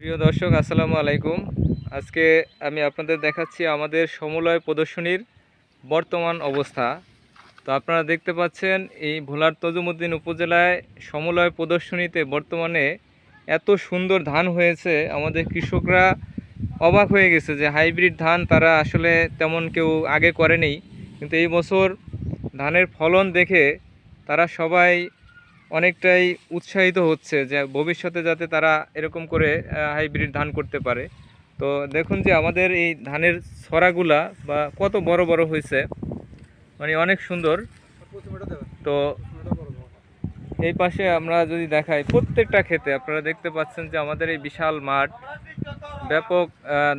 প্রিয় দর্শক, আসসালামু আলাইকুম। আজকে আমি আপনাদের দেখাচ্ছি আমাদের সমলয় প্রদর্শনীর বর্তমান অবস্থা। তো আপনারা দেখতে পাচ্ছেন, এই ভোলার তজুমুদ্দিন উপজেলায় সমলয় প্রদর্শনীতে বর্তমানে এত সুন্দর ধান হয়েছে, আমাদের কৃষকরা অবাক হয়ে গেছে যে হাইব্রিড ধান তারা আসলে তেমন কেউ আগে করেনি। কিন্তু এই বছর ধানের ফলন দেখে তারা সবাই অনেকটাই উৎসাহিত হচ্ছে যে ভবিষ্যতে যাতে তারা এরকম করে হাইব্রিড ধান করতে পারে। তো দেখুন যে আমাদের এই ধানের ছড়াগুলা বা কত বড় বড় হয়েছে মানে অনেক সুন্দর। তো এই পাশে আমরা যদি দেখাই প্রত্যেকটা ক্ষেতে, আপনারা দেখতে পাচ্ছেন যে আমাদের এই বিশাল মাঠ ব্যাপক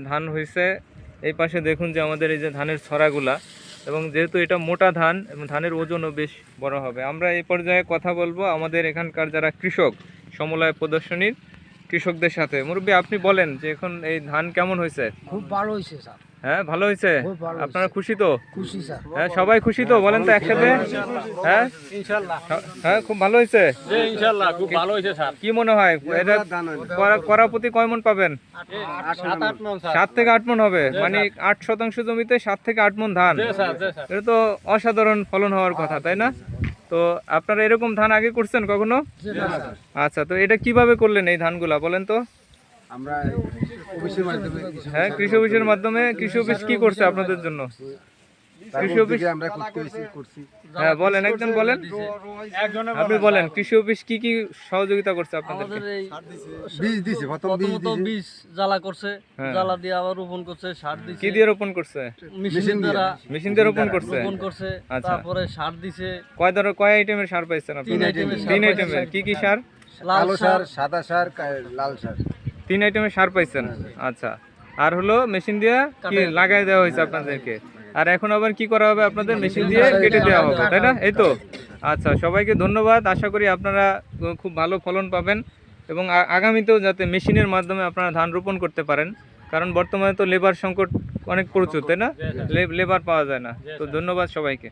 ধান হয়েছে। এই পাশে দেখুন যে আমাদের এই যে ধানের ছড়াগুলা এবং যেহেতু এটা মোটা ধান, এবং ধানের ওজনও বেশ বড় হবে। আমরা এই পর্যায়ে কথা বলব আমাদের এখানকার যারা কৃষক সমলয় প্রদর্শনীর কৃষকদের সাথে। মুরব্বী আপনি বলেন যে এখন এই ধান কেমন হয়েছে? খুব ভালো হয়েছে স্যার। হ্যাঁ ভালো হয়েছে? খুব ভালো আপনারা খুশি তো? খুশি স্যার। হ্যাঁ সবাই খুশি তো? বলেন তো একসাথে। হ্যাঁ? ইনশাল্লাহ। হ্যাঁ খুব ভালো হয়েছে? জি ইনশাল্লাহ খুব ভালো হয়েছে স্যার। কি মনে হয়? এটা করা- করা প্রতি কয় মন পাবেন? সাত আট মন স্যার। সাত থেকে আট মন হবে। মানে আট শতাংশ জমিতে সাত থেকে আট মন ধান। Ji sir ji sir. এটা তো অসাধারণ ফলন হওয়ার কথা তাই না? তো আপনারা এরকম ধান আগে করছেন কখনো? আচ্ছা তো এটা কীভাবে করলেন এই ধানগুলা বলেন তো? আমরা হ্যাঁ কৃষি অফিসের মাধ্যমে কৃষি অফিস কি করছে আপনাদের জন্য? আমরা করতে করছি হ্যাঁ বলেন একজন বলেন। আপনি বলেন কৃষি অফিস কি কি সহযোগিতা করছে এই বীজ দিছে প্রথম বীজ জ্বালা করছে হ্যাঁ। জ্বালা দিয়ে আবার রোপণ করছে সার দিছে। কি দিয়ে রোপণ করছে? মেশিন দ্বারা মেশিন দিয়ে রোপণ করছে? রোপণ করছে আচ্ছা। তারপরে সার দিছে। কয় ধরনের কয় আইটেমের সার পাইছেন আইটেমের তিন আইটেমের কি কি সার? লাল সার। সার সাদা সার লাল সার। তিন আইটেমের সার পাইছেন? আচ্ছা। আর হলো মেশিন দিয়ে কি লাগাই দেওয়া হয়েছে আপনাদেরকে? আর এখন আবার কি করা হবে আপনাদের? মেশিন দিয়ে কেটে দেওয়া হবে তাই না? এই তো? আচ্ছা সবাইকে ধন্যবাদ। আশা করি আপনারা খুব ভালো ফলন পাবেন এবং আগামীতেও যাতে মেশিনের মাধ্যমে আপনারা ধান রোপণ করতে পারেন। কারণ বর্তমানে তো লেবার সংকট অনেক প্রচুর তাই না? লেবার পাওয়া যায় না। তো ধন্যবাদ সবাইকে।